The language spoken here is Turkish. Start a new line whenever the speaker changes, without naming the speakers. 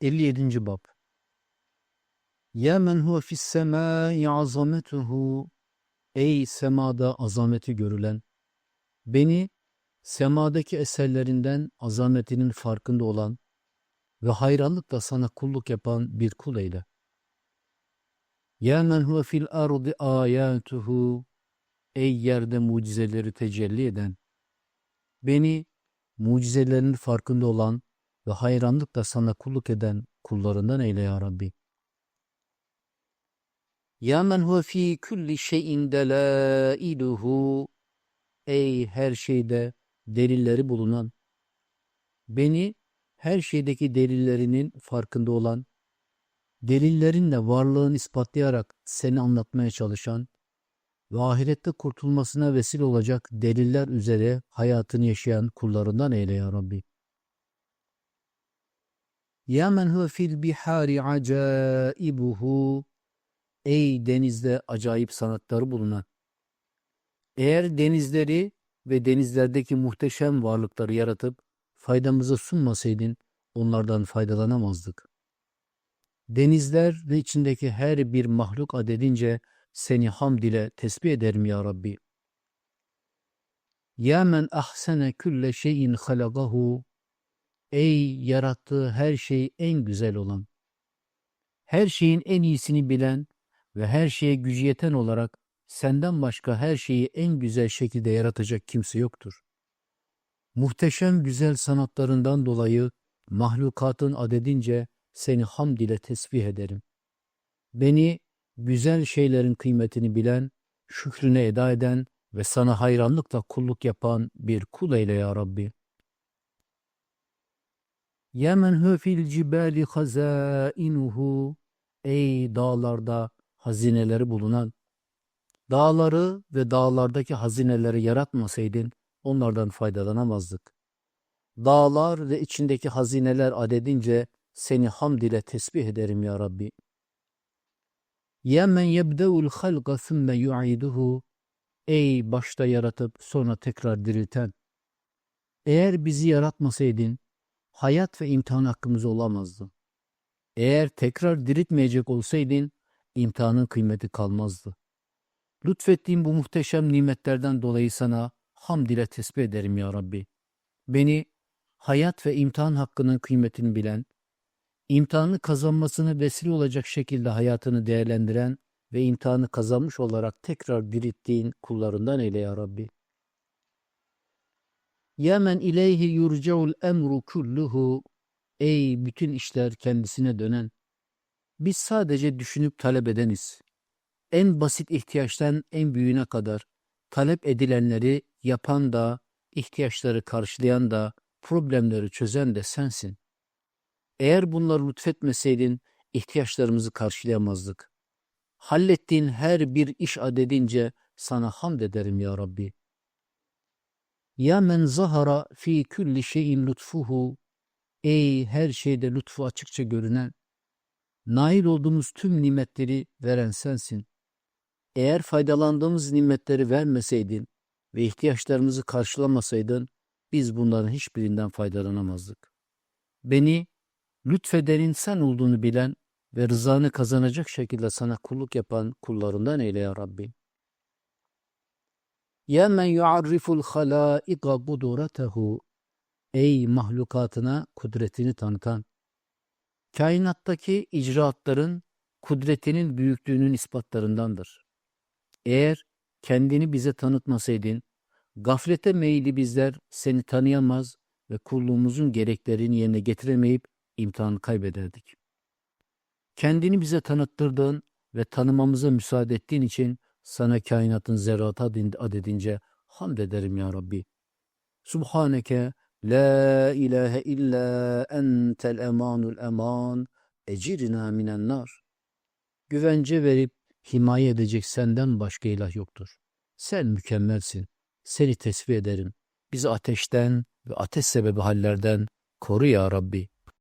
57. Bab Ya men huve fis semâi azametuhu Ey semada azameti görülen, beni semadaki eserlerinden azametinin farkında olan ve hayranlıkla sana kulluk yapan bir kul eyle. Ya men huve fil ardı ayatuhu Ey yerde mucizeleri tecelli eden, beni mucizelerinin farkında olan ve hayranlıkla sana kulluk eden kullarından eyle ya Rabbi. Ya men huve fi kulli şeyin delailuhu Ey her şeyde delilleri bulunan, beni her şeydeki delillerinin farkında olan, delillerinle varlığını ispatlayarak seni anlatmaya çalışan ve ahirette kurtulmasına vesile olacak deliller üzere hayatını yaşayan kullarından eyle ya Rabbi. Ya men huve fil bihari acaibuhu Ey denizde acayip sanatları bulunan. Eğer denizleri ve denizlerdeki muhteşem varlıkları yaratıp faydamızı sunmasaydın onlardan faydalanamazdık. Denizler ve içindeki her bir mahluk adedince seni hamd ile tesbih ederim ya Rabbi. Ya men ahsene külle şeyin halagahu Ey yarattığı her şey en güzel olan, her şeyin en iyisini bilen ve her şeye gücü yeten olarak senden başka her şeyi en güzel şekilde yaratacak kimse yoktur. Muhteşem güzel sanatlarından dolayı mahlukatın adedince seni hamd ile tesbih ederim. Beni güzel şeylerin kıymetini bilen, şükrüne eda eden ve sana hayranlıkla kulluk yapan bir kul eyle ya Rabbi. Ya men hu fil cibali hazainuhu Ey dağlarda hazineleri bulunan, dağları ve dağlardaki hazineleri yaratmasaydın onlardan faydalanamazdık. Dağlar ve içindeki hazineler adedince seni hamd ile tesbih ederim ya Rabbi. Ya men yebdeul halqa thumme yu'iduhu Ey başta yaratıp sonra tekrar dirilten. Eğer bizi yaratmasaydın hayat ve imtihan hakkımız olamazdı. Eğer tekrar diriltmeyecek olsaydın imtihanın kıymeti kalmazdı. Lütfettiğin bu muhteşem nimetlerden dolayı sana hamd ile tesbih ederim ya Rabbi. Beni hayat ve imtihan hakkının kıymetini bilen, imtihanı kazanmasını vesile olacak şekilde hayatını değerlendiren ve imtihanı kazanmış olarak tekrar dirilttiğin kullarından eyle ya Rabbi. Ya men ileyhi yurcaul emru kulluhu Ey bütün işler kendisine dönen. Biz sadece düşünüp talep edeniz. En basit ihtiyaçtan en büyüğüne kadar talep edilenleri yapan da, ihtiyaçları karşılayan da, problemleri çözen de sensin. Eğer bunları lütfetmeseydin ihtiyaçlarımızı karşılayamazdık. Hallettiğin her bir iş adedince sana hamd ederim ya Rabbi. Ya men zahara fi kulli şeyin lütfuhu Ey her şeyde lütfu açıkça görünen, nail olduğumuz tüm nimetleri veren sensin. Eğer faydalandığımız nimetleri vermeseydin ve ihtiyaçlarımızı karşılamasaydın, biz bunların hiçbirinden faydalanamazdık. Beni lütfedenin sen olduğunu bilen ve rızanı kazanacak şekilde sana kulluk yapan kullarından eyle ya Rabbi. Ya men yuarriful halaiqa kuduratehu Ey mahlukatına kudretini tanıtan, kainattaki icraatların kudretinin büyüklüğünün ispatlarındandır. Eğer kendini bize tanıtmasaydın, gaflete meyilli bizler seni tanıyamaz ve kulluğumuzun gereklerini yerine getiremeyip imtihanı kaybederdik. Kendini bize tanıttırdığın ve tanımamıza müsaade ettiğin için sana kainatın zerratı adedince hamd ederim ya Rabbi. Subhaneke La ilahe illa entel emanul eman ecirna minen nar. Güvence verip himaye edecek senden başka ilah yoktur. Sen mükemmelsin. Seni tesbih ederim. Bizi ateşten ve ateş sebebi hallerden koru ya Rabbi.